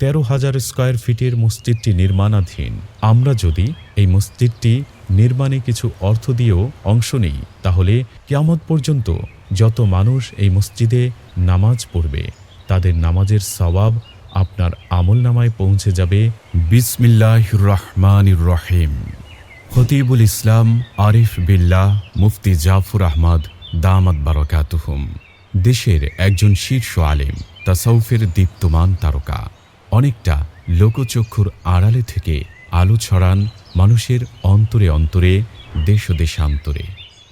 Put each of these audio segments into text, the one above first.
তেরো হাজার স্কয়ার ফিটের মসজিদটি নির্মাণাধীন। আমরা যদি এই মসজিদটি নির্মাণে কিছু অর্থ দিয়েও অংশ নেই, তাহলে কিয়ামত পর্যন্ত যত মানুষ এই মসজিদে নামাজ পড়বে, তাদের নামাজের সওয়াব আপনার আমল নামায় পৌঁছে যাবে। বিসমিল্লাহ রহমান রহিম খতিবুল ইসলাম আরিফ বিল্লাহ মুফতি জাফর আহমদ, দামাত বারকাতুহুম। দেশের একজন শীর্ষ আলেম, তাসাউফের দীপ্তমান তারকা। অনেকটা লোকচক্ষুর আড়ালে থেকে আলো ছড়ান মানুষের অন্তরে অন্তরে দেশ দেশান্তরে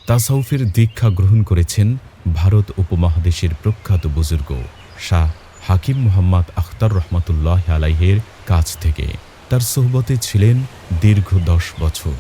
তাসাউফের দীক্ষা গ্রহণ করেছেন ভারত উপমহাদেশের প্রখ্যাত বুজুর্গ শাহ হাকিম মোহাম্মদ আখতার রহমতুল্লাহ আলাইহের কাছ থেকে। তার সোহবতে ছিলেন দীর্ঘ দশ বছর।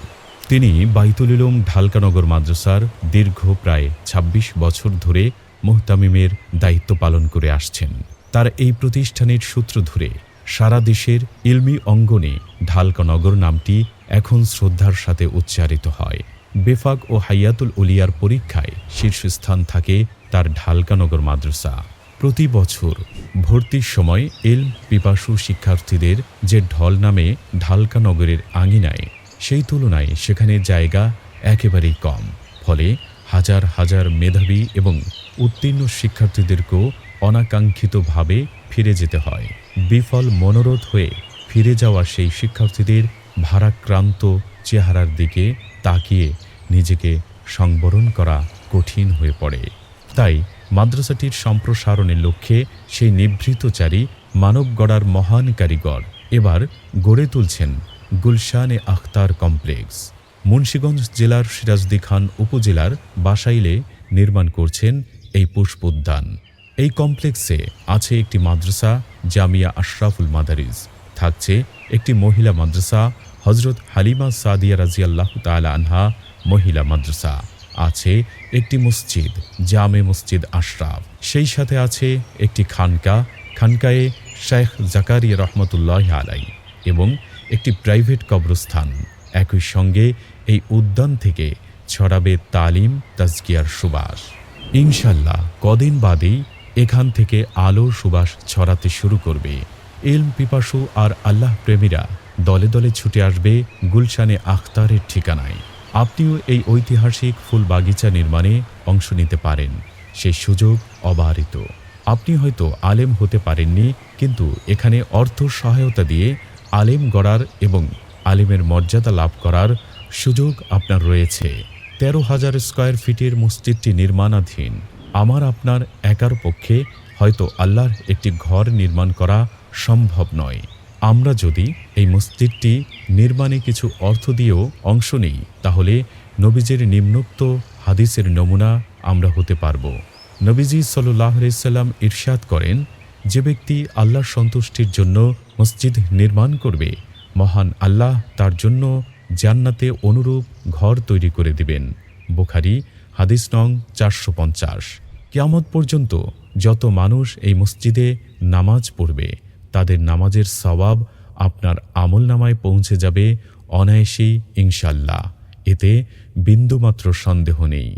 তিনি বাইতুল ঢালকানগর মাদ্রাসার দীর্ঘ প্রায় ২৬ বছর ধরে মোহতামিমের দায়িত্ব পালন করে আসছেন। তার এই প্রতিষ্ঠানের সূত্র ধরে সারা দেশের ইলমি অঙ্গনে ঢালকানগর নামটি এখন শ্রদ্ধার সাথে উচ্চারিত হয়। বেফাক ও হাইয়াতুল উলিয়ার পরীক্ষায় শীর্ষস্থান থাকে তার ঢালকানগর মাদ্রাসা। প্রতি বছর ভর্তির সময় এলম পিপাসু শিক্ষার্থীদের যে ঢল নামে ঢালকানগরের আঙিনায়, সেই তুলনায় সেখানে জায়গা একেবারেই কম। ফলে হাজার হাজার মেধাবী এবং উত্তীর্ণ শিক্ষার্থীদেরকেও অনাকাঙ্ক্ষিতভাবে ফিরে যেতে হয়। বিফল মনোরোধ হয়ে ফিরে যাওয়া সেই শিক্ষার্থীদের ভারাক্রান্ত চেহারার দিকে তাকিয়ে নিজেকে সংবরণ করা কঠিন হয়ে পড়ে। তাই মাদ্রাসাটির সম্প্রসারণের লক্ষ্যে সেই নিভৃতচারী মানব গড়ার মহান কারিগর এবার গড়ে তুলছেন গুলশানে আখতার কমপ্লেক্স। মুন্সীগঞ্জ জেলার সিরাজদি খান উপজেলার বাসাইলে নির্মাণ করছেন এই পুষ্পোদ্যান। এই কমপ্লেক্সে আছে একটি মাদ্রাসা, জামিয়া আশরাফুল মাদারিজ। থাকছে একটি মহিলা মাদ্রাসা হজরত হালিমা সাদিয়া রাজিয়াল্লাহ তালা আনহা মহিলা মাদ্রাসা। আছে একটি মসজিদ, জামে মসজিদ আশরাফ। সেই সাথে আছে একটি খানকা, খানকায়ে শেখ জাকারিয়া রহমতুল্লাহ আলাই এবং একটি প্রাইভেট কবরস্থান। একই সঙ্গে এই উদ্যান থেকে ছড়াবে তালিম, তাজকিয়ার সুবাস। ইনশাল্লাহ কদিন বাদেই এখান থেকে আলোর সুবাস ছড়াতে শুরু করবে। এলম পিপাসু আর আল্লাহ প্রেমীরা দলে দলে ছুটে আসবে গুলশানে আখতারের ঠিকানায়। আপনিও এই ঐতিহাসিক ফুল বাগিচা নির্মাণে অংশ নিতে পারেন। সেই সুযোগ অবারিত। আপনি হয়তো আলেম হতে পারেননি, কিন্তু এখানে অর্থ সহায়তা দিয়ে আলেম গড়ার এবং আলেমের মর্যাদা লাভ করার সুযোগ আপনার রয়েছে। তেরো হাজার স্কয়ার ফিটের মসজিদটি নির্মাণাধীন। আমার আপনার একার পক্ষে হয়তো আল্লাহর একটি ঘর নির্মাণ করা সম্ভব নয়। আমরা যদি এই মসজিদটি নির্মাণে কিছু অর্থ দিয়েও অংশ নিই, তাহলে নবীজের নিম্নোক্ত হাদিসের নমুনা আমরা হতে পারব। নবীজি সাল্লাহ সাল্লাম ইরশাদ করেন, যে ব্যক্তি আল্লাহর সন্তুষ্টির জন্য মসজিদ নির্মাণ করবে, মহান আল্লাহ তার জন্য জান্নাতে অনুরূপ ঘর তৈরি করে দিবেন। বুখারি, হাদিস নং চারশো পঞ্চাশ। কিয়ামত পর্যন্ত যত মানুষ এই মসজিদে নামাজ পড়বে, তাদের নামাজের সওয়াব আপনার আমল নামায় পৌঁছে যাবে অনায়াসেই ইনশাল্লাহ এতে বিন্দুমাত্র সন্দেহ নেই।